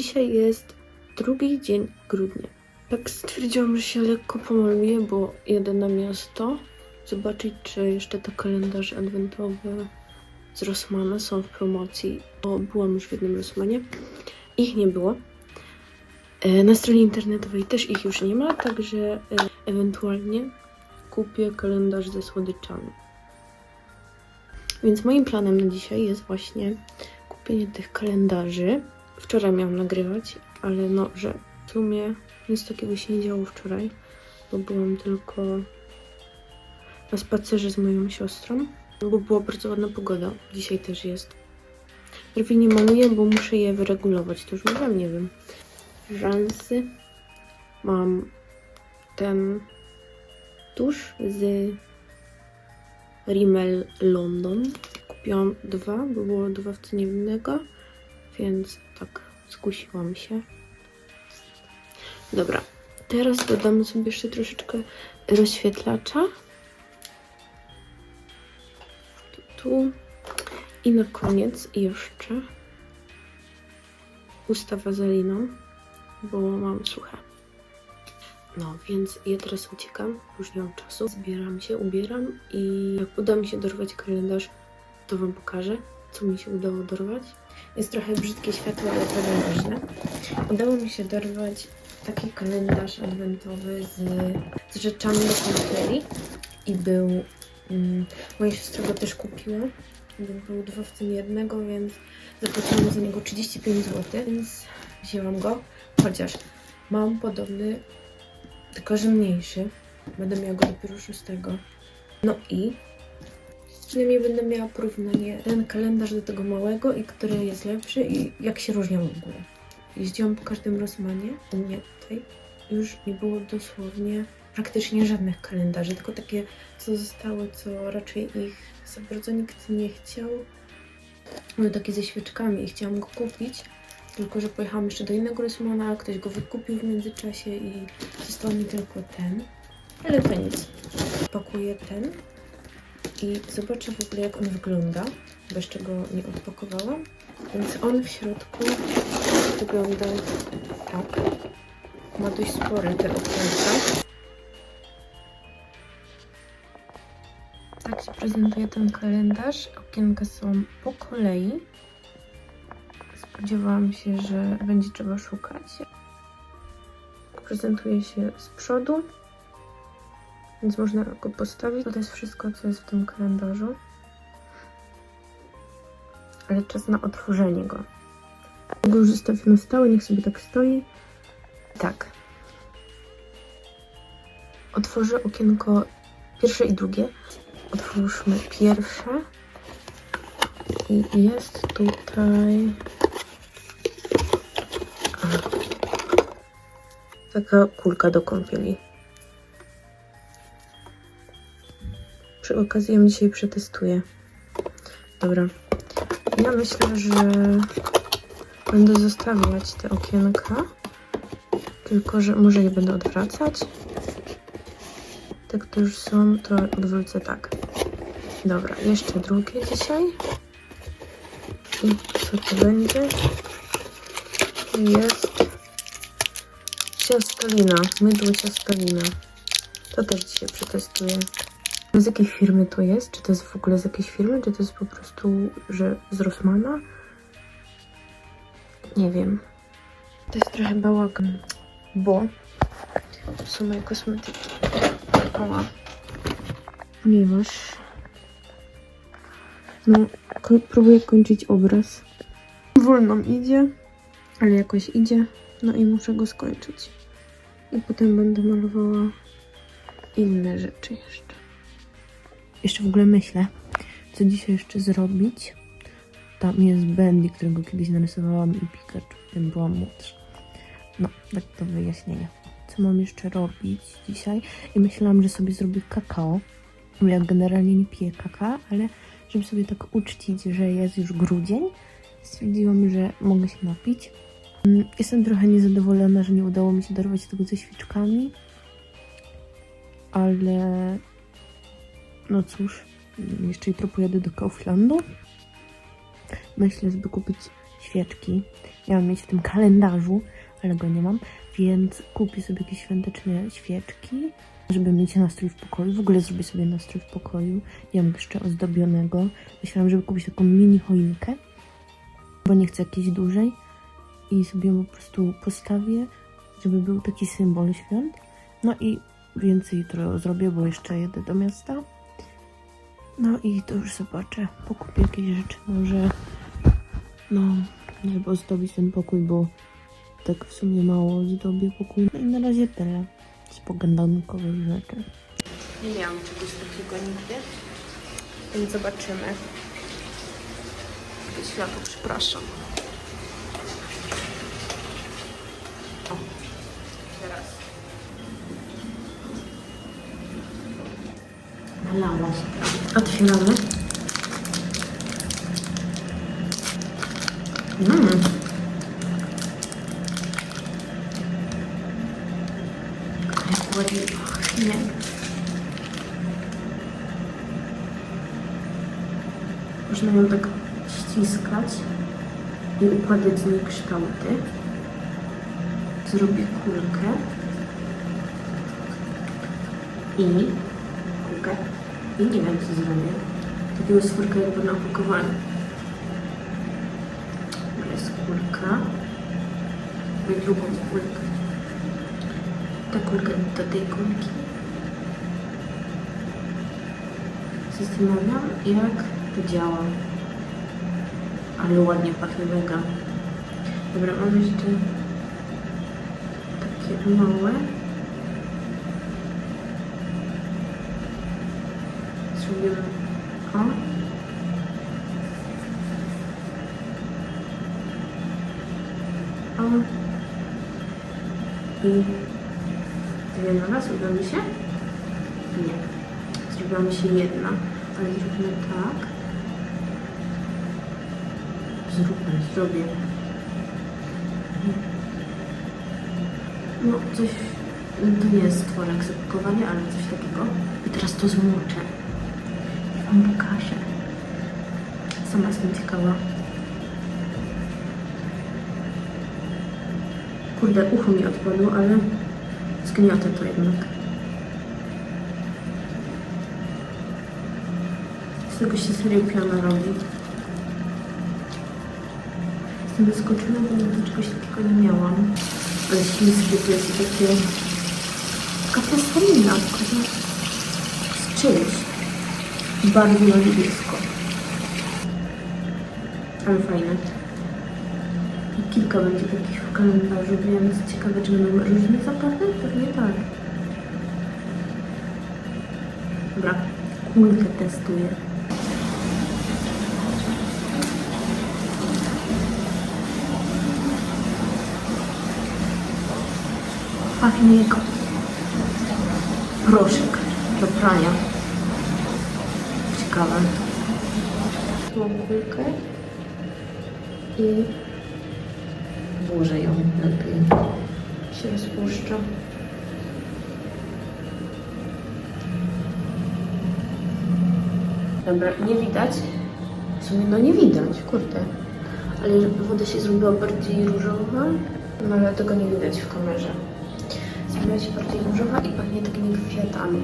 Dzisiaj jest drugi dzień grudnia. Tak stwierdziłam, że się lekko pomaluję, bo jedę na miasto. Zobaczyć, czy jeszcze te kalendarze adwentowe z Rossmana są w promocji. Bo byłam już w jednym Rossmanie. Ich nie było. E, Na stronie internetowej też ich już nie ma, także e, ewentualnie kupię kalendarz ze słodyczami. Więc moim planem na dzisiaj jest właśnie kupienie tych kalendarzy. Wczoraj miałam nagrywać, ale no, że w sumie nic takiego się nie działo wczoraj, bo byłam tylko na spacerze z moją siostrą, bo była bardzo ładna pogoda. Dzisiaj też jest. Brwi nie maluję, bo muszę je wyregulować. To już mówiłam, nie wiem. Rzęsy. Mam ten tusz z Rimmel London. Kupiłam dwa, bo było dwa w cenie więc tak skusiłam się. Dobra, teraz dodamy sobie jeszcze troszeczkę rozświetlacza. Tu, tu. I na koniec jeszcze usta wazeliną, bo mam suche. No, więc ja teraz uciekam, już nie mam czasu. Zbieram się, ubieram i jak uda mi się dorwać kalendarz, to Wam pokażę, co mi się udało dorwać. Jest trochę brzydkie światło, ale to nieważne. Udało mi się dorwać taki kalendarz adwentowy z, z rzeczami do kąpieli i był... Mm, moja siostra go też kupiła. Był- dwa w cenie jednego, więc zapłaciłam za niego 35 zł, więc wzięłam go. Chociaż mam podobny tylko że mniejszy. Będę miała go dopiero 6. No i przynajmniej będę miała porównanie ten kalendarz do tego małego i który jest lepszy i jak się różnią w ogóle. Jeździłam po każdym Rossmanie, u mnie tutaj już nie było dosłownie praktycznie żadnych kalendarzy, tylko takie, co zostały, co raczej ich za bardzo nikt nie chciał. Były takie ze świeczkami i chciałam go kupić, tylko że pojechałam jeszcze do innego Rossmana, ktoś go wykupił w międzyczasie i został mi tylko ten. Ale to nic. Pakuję ten i zobaczę w ogóle jak on wygląda, bo jeszcze go nie odpakowałam. Więc on w środku wygląda tak. Ma dość spore te okienka. Tak się prezentuje ten kalendarz. Okienka są po kolei. Spodziewałam się, że będzie trzeba szukać. Prezentuje się z przodu, więc można go postawić. To jest wszystko, co jest w tym kalendarzu. Ale czas na otworzenie go. Go już zostawię na stałe, niech sobie tak stoi. Tak. Otworzę okienko pierwsze i drugie. Otwórzmy pierwsze. I jest tutaj taka kulka do kąpieli. Przy okazji ją dzisiaj przetestuję. Dobra. Ja myślę, że będę zostawiać te okienka. Tylko, że może je będę odwracać. Te, które już są, to odwrócę tak. Dobra, jeszcze drugie dzisiaj. I co to będzie? Jest ciastolina, mydło ciastolina. To też dzisiaj przetestuję. Z jakiej firmy to jest? Czy to jest w ogóle z jakiejś firmy? Czy to jest po prostu, że z Rossmana? Nie wiem. To jest trochę bałagan, bo to są moje kosmetyki. Oła. Ponieważ no, ko- próbuję kończyć obraz. Wolno mi idzie, ale jakoś idzie. No i muszę go skończyć. I potem będę malowała inne rzeczy jeszcze. Jeszcze w ogóle myślę, co dzisiaj jeszcze zrobić. Tam jest Bendy, którego kiedyś narysowałam i Pikachu, kiedy byłam młodsza. No, tak to wyjaśnienie. Co mam jeszcze robić dzisiaj? I myślałam, że sobie zrobię kakao. Ja generalnie nie piję kakao, ale żeby sobie tak uczcić, że jest już grudzień, stwierdziłam, że mogę się napić. Mm, Jestem trochę niezadowolona, że nie udało mi się dorwać tego ze świeczkami, ale no cóż, jeszcze jutro pojadę do Kauflandu. Myślę, żeby kupić świeczki miałam mieć w tym kalendarzu, ale go nie mam, więc kupię sobie jakieś świąteczne świeczki, żeby mieć nastrój w pokoju. W ogóle zrobię sobie nastrój w pokoju. Nie mam jeszcze ozdobionego. Myślałam, żeby kupić taką mini choinkę, bo nie chcę jakiejś dużej i sobie ją po prostu postawię, żeby był taki symbol świąt. No i więcej jutro zrobię, bo jeszcze jedę do miasta. No i to już zobaczę. Pokupię jakieś rzeczy, może no, żeby ozdobić ten pokój, bo tak w sumie mało zdobię pokój. No i na razie tyle z pogadankowych rzeczy. Nie miałam czegoś takiego nigdy, więc zobaczymy. Światło, przepraszam. O, teraz. Się. Otwieramy. Mmm. Jak ładnie pachnie. Można ją tak ściskać i układać z niej kształty. Zrobię kulkę. I. I nie wiem co zrobię. Takiego stworka jakby na opakowaniu. Jest kulka. I drugą kulkę. Ta kulka do tej kulki. Zastanawiam, jak to działa. Ale ładnie pachnie mega. Dobra, mam jeszcze takie małe. Zrobimy o. O. I dwie raz uda mi się? Nie. Zrobiła mi się jedna, ale zróbmy tak. Zróbmy, zrobię. No, coś. To nie jest tworek z opakowania, ale coś takiego. I teraz to zmoczę. Wam pokażę. Sama jestem ciekawa. Kurde, ucho mi odpadło, ale zgniotę to jednak. Z tego się serio piana robi. Jestem zaskoczona, bo nigdy czegoś takiego nie miałam. Ale śliskie to jest takie... Taka plastelina, tylko że z czymś. Na niebiesko. Ale fajne. I kilka będzie takich w kalendarzu, więc ciekawe, czy będą różne zapachy? Pewnie tak. Dobra, kulkę testuję. Pachnie jak proszek do prania. Ciekawe. Mam kulkę i włożę ją lepiej. Się rozpuszcza. Dobra, nie widać. W sumie no nie widać, kurde. Ale woda się zrobiła bardziej różowa, no ale tego nie widać w kamerze. Zrobiła się bardziej różowa i pachnie takimi kwiatami.